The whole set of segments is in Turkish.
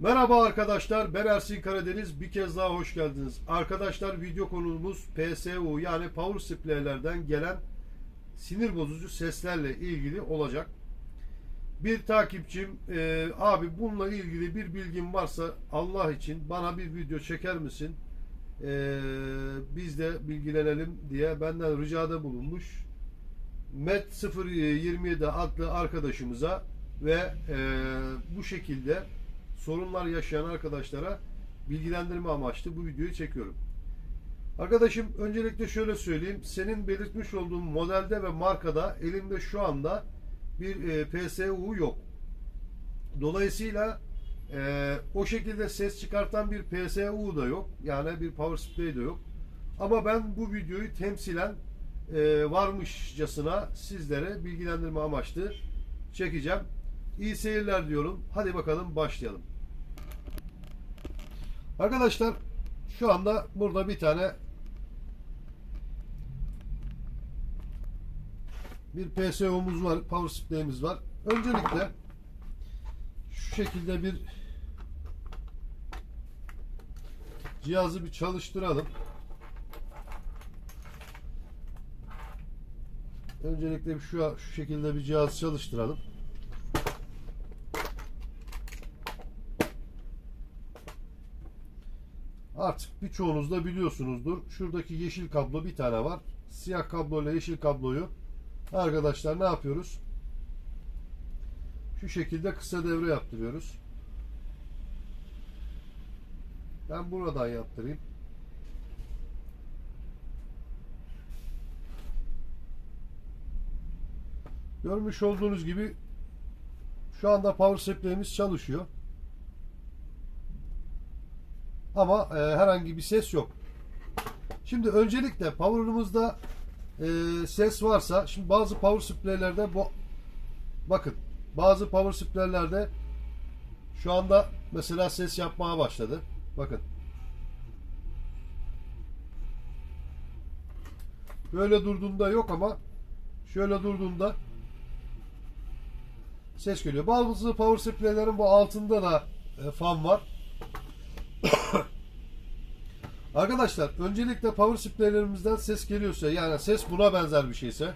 Merhaba arkadaşlar ben Ersin Karadeniz bir kez daha hoş geldiniz. Arkadaşlar video konumuz PSU yani Power Supply'lerden gelen sinir bozucu seslerle ilgili olacak. Bir takipçim e, abi bununla ilgili bir bilgin varsa Allah için bana bir video çeker misin? E, biz de bilgilenelim diye benden ricada bulunmuş. Met 027 adlı arkadaşımıza ve e, bu şekilde sorunlar yaşayan arkadaşlara bilgilendirme amaçlı bu videoyu çekiyorum. Arkadaşım öncelikle şöyle söyleyeyim. Senin belirtmiş olduğun modelde ve markada elimde şu anda bir e, PSU yok. Dolayısıyla e, o şekilde ses çıkartan bir PSU da yok. Yani bir power supply de yok. Ama ben bu videoyu temsilen e, varmışçasına sizlere bilgilendirme amaçlı çekeceğim. İyi seyirler diyorum. Hadi bakalım başlayalım. Arkadaşlar şu anda burada bir tane bir PSO'muz var, power supply'miz var. Öncelikle şu şekilde bir cihazı bir çalıştıralım. Öncelikle şu şu şekilde bir cihaz çalıştıralım. Artık birçoğunuz da biliyorsunuzdur. Şuradaki yeşil kablo bir tane var. Siyah kablo ile yeşil kabloyu arkadaşlar ne yapıyoruz? Şu şekilde kısa devre yaptırıyoruz. Ben buradan yaptırayım. Görmüş olduğunuz gibi şu anda power supply'miz çalışıyor. Ama e, herhangi bir ses yok. Şimdi öncelikle power'ımızda e, ses varsa şimdi bazı power supply'lerde bu bakın bazı power supply'lerde şu anda mesela ses yapmaya başladı. Bakın. Böyle durduğunda yok ama şöyle durduğunda ses geliyor. Bazı power supply'lerin bu altında da e, fan var. Arkadaşlar öncelikle power supply'lerimizden ses geliyorsa yani ses buna benzer bir şeyse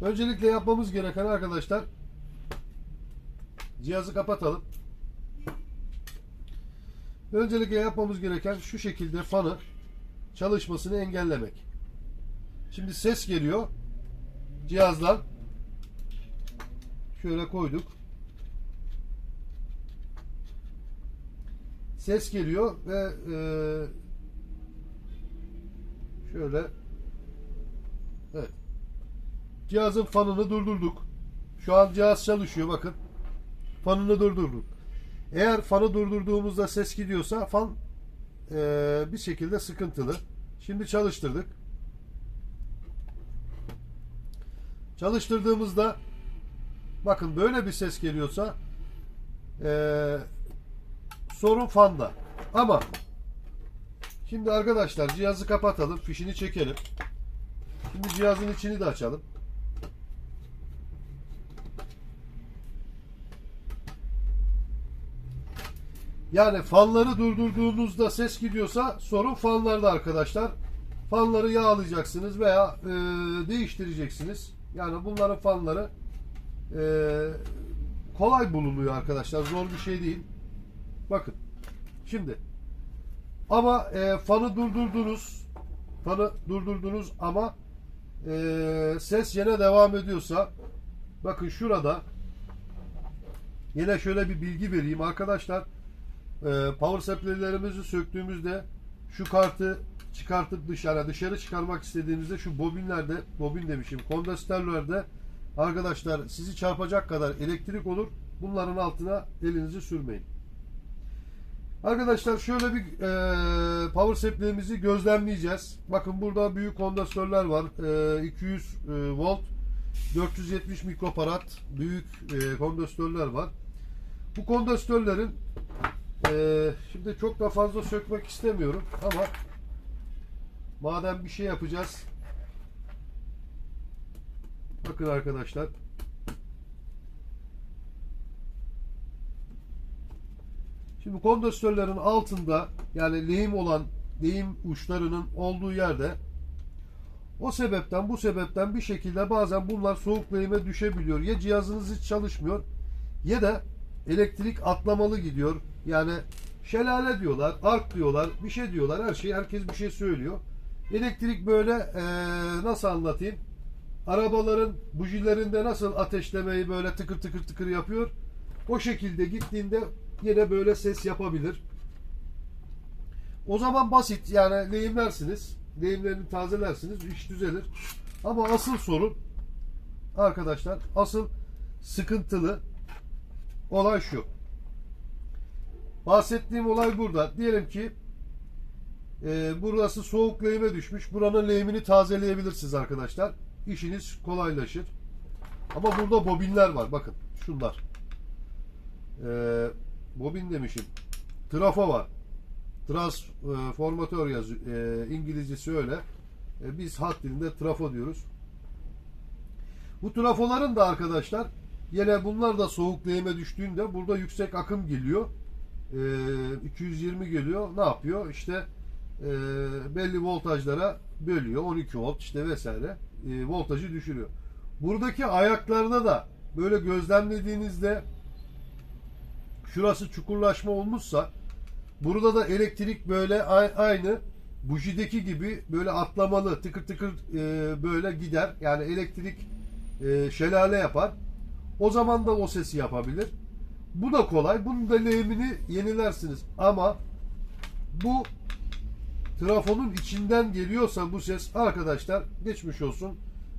öncelikle yapmamız gereken arkadaşlar cihazı kapatalım. Öncelikle yapmamız gereken şu şekilde fanı çalışmasını engellemek. Şimdi ses geliyor cihazdan şöyle koyduk. Ses geliyor ve e, şöyle evet cihazın fanını durdurduk. Şu an cihaz çalışıyor bakın. Fanını durdurduk. Eğer fanı durdurduğumuzda ses gidiyorsa fan e, bir şekilde sıkıntılı. Şimdi çalıştırdık. Çalıştırdığımızda bakın böyle bir ses geliyorsa eee sorun fanda. Ama şimdi arkadaşlar cihazı kapatalım. Fişini çekelim. Şimdi cihazın içini de açalım. Yani fanları durdurduğunuzda ses gidiyorsa sorun fanlarda arkadaşlar. Fanları yağlayacaksınız veya e, değiştireceksiniz. Yani bunların fanları e, kolay bulunuyor arkadaşlar. Zor bir şey değil. Bakın. Şimdi ama e, fanı durdurdunuz. Fanı durdurdunuz ama e, ses yine devam ediyorsa bakın şurada yine şöyle bir bilgi vereyim arkadaşlar. E, power supply'lerimizi söktüğümüzde şu kartı çıkartıp dışarı dışarı çıkarmak istediğinizde şu bobinlerde bobin demişim kondansatörlerde arkadaşlar sizi çarpacak kadar elektrik olur. Bunların altına elinizi sürmeyin. Arkadaşlar şöyle bir e, power supply'mizi gözlemleyeceğiz. Bakın burada büyük kondansatörler var. E, 200 e, volt 470 mikrofarad büyük e, kondansatörler var. Bu kondansatörlerin e, şimdi çok da fazla sökmek istemiyorum ama madem bir şey yapacağız bakın arkadaşlar Şimdi kondansatörlerin altında yani lehim olan lehim uçlarının olduğu yerde o sebepten bu sebepten bir şekilde bazen bunlar soğuk lehime düşebiliyor. Ya cihazınız hiç çalışmıyor ya da elektrik atlamalı gidiyor. Yani şelale diyorlar, ark diyorlar, bir şey diyorlar. Her şey herkes bir şey söylüyor. Elektrik böyle eee, nasıl anlatayım? Arabaların bujilerinde nasıl ateşlemeyi böyle tıkır tıkır tıkır yapıyor. O şekilde gittiğinde yine böyle ses yapabilir. O zaman basit yani lehimlersiniz. Lehimlerini tazelersiniz. iş düzelir. Ama asıl sorun arkadaşlar asıl sıkıntılı olay şu. Bahsettiğim olay burada. Diyelim ki e, burası soğuk lehime düşmüş. Buranın lehimini tazeleyebilirsiniz arkadaşlar. İşiniz kolaylaşır. Ama burada bobinler var. Bakın şunlar. E, bobin demişim. Trafo var. Transformatör yazıyor. E, İngilizcesi öyle. E, biz halk dilinde trafo diyoruz. Bu trafoların da arkadaşlar yine bunlar da soğuk lehime düştüğünde burada yüksek akım geliyor. E, 220 geliyor. Ne yapıyor? İşte e, belli voltajlara bölüyor. 12 volt işte vesaire. E, voltajı düşürüyor. Buradaki ayaklarda da böyle gözlemlediğinizde şurası çukurlaşma olmuşsa burada da elektrik böyle aynı bujideki gibi böyle atlamalı tıkır tıkır e, böyle gider. Yani elektrik e, şelale yapar. O zaman da o sesi yapabilir. Bu da kolay. Bunun da yenilersiniz. Ama bu trafonun içinden geliyorsa bu ses arkadaşlar geçmiş olsun.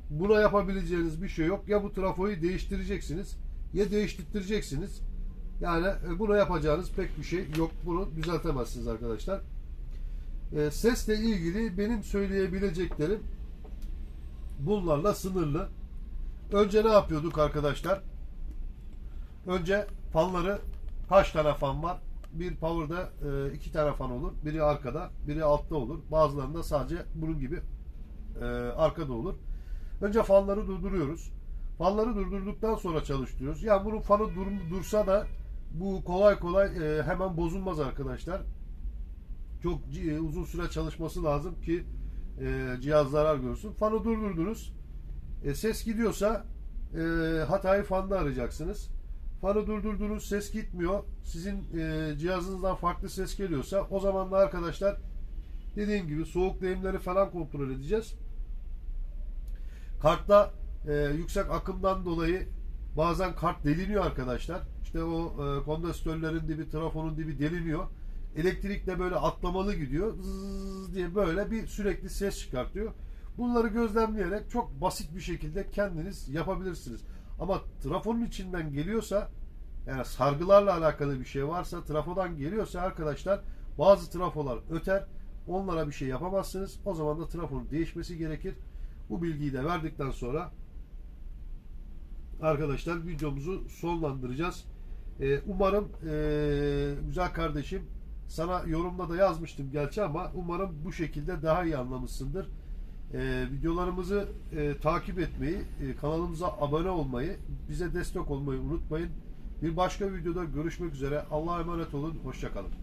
Buna yapabileceğiniz bir şey yok. Ya bu trafoyu değiştireceksiniz ya değiştireceksiniz. Yani e, buna yapacağınız pek bir şey yok. Bunu düzeltemezsiniz arkadaşlar. E, sesle ilgili benim söyleyebileceklerim bunlarla sınırlı. Önce ne yapıyorduk arkadaşlar? Önce fanları kaç tane fan var? Bir power'da e, iki tane fan olur. Biri arkada, biri altta olur. Bazılarında sadece bunun gibi arkada olur. Önce fanları durduruyoruz. Fanları durdurduktan sonra çalıştırıyoruz. Yani bunun fanı dur- dursa da bu kolay kolay e, hemen bozulmaz arkadaşlar. Çok ci- uzun süre çalışması lazım ki e, cihaz zarar görsün. Fanı durdurdunuz. E, ses gidiyorsa e, hatayı fanda arayacaksınız. Fanı durdurdunuz, ses gitmiyor. Sizin e, cihazınızdan farklı ses geliyorsa o zaman da arkadaşlar dediğim gibi soğuk lehimleri falan kontrol edeceğiz. Kartta e, yüksek akımdan dolayı bazen kart deliniyor arkadaşlar. İşte o e, kondansatörlerin dibi, trafonun dibi deliniyor. Elektrik de böyle atlamalı gidiyor. Zzzz diye böyle bir sürekli ses çıkartıyor. Bunları gözlemleyerek çok basit bir şekilde kendiniz yapabilirsiniz. Ama trafonun içinden geliyorsa yani sargılarla alakalı bir şey varsa trafodan geliyorsa arkadaşlar bazı trafolar öter. Onlara bir şey yapamazsınız. O zaman da trafonun değişmesi gerekir. Bu bilgiyi de verdikten sonra arkadaşlar videomuzu sonlandıracağız. Ee, umarım ee, güzel kardeşim sana yorumda da yazmıştım gerçi ama umarım bu şekilde daha iyi anlamışsındır. Ee, videolarımızı e, takip etmeyi, e, kanalımıza abone olmayı, bize destek olmayı unutmayın. Bir başka videoda görüşmek üzere. Allah'a emanet olun. Hoşçakalın.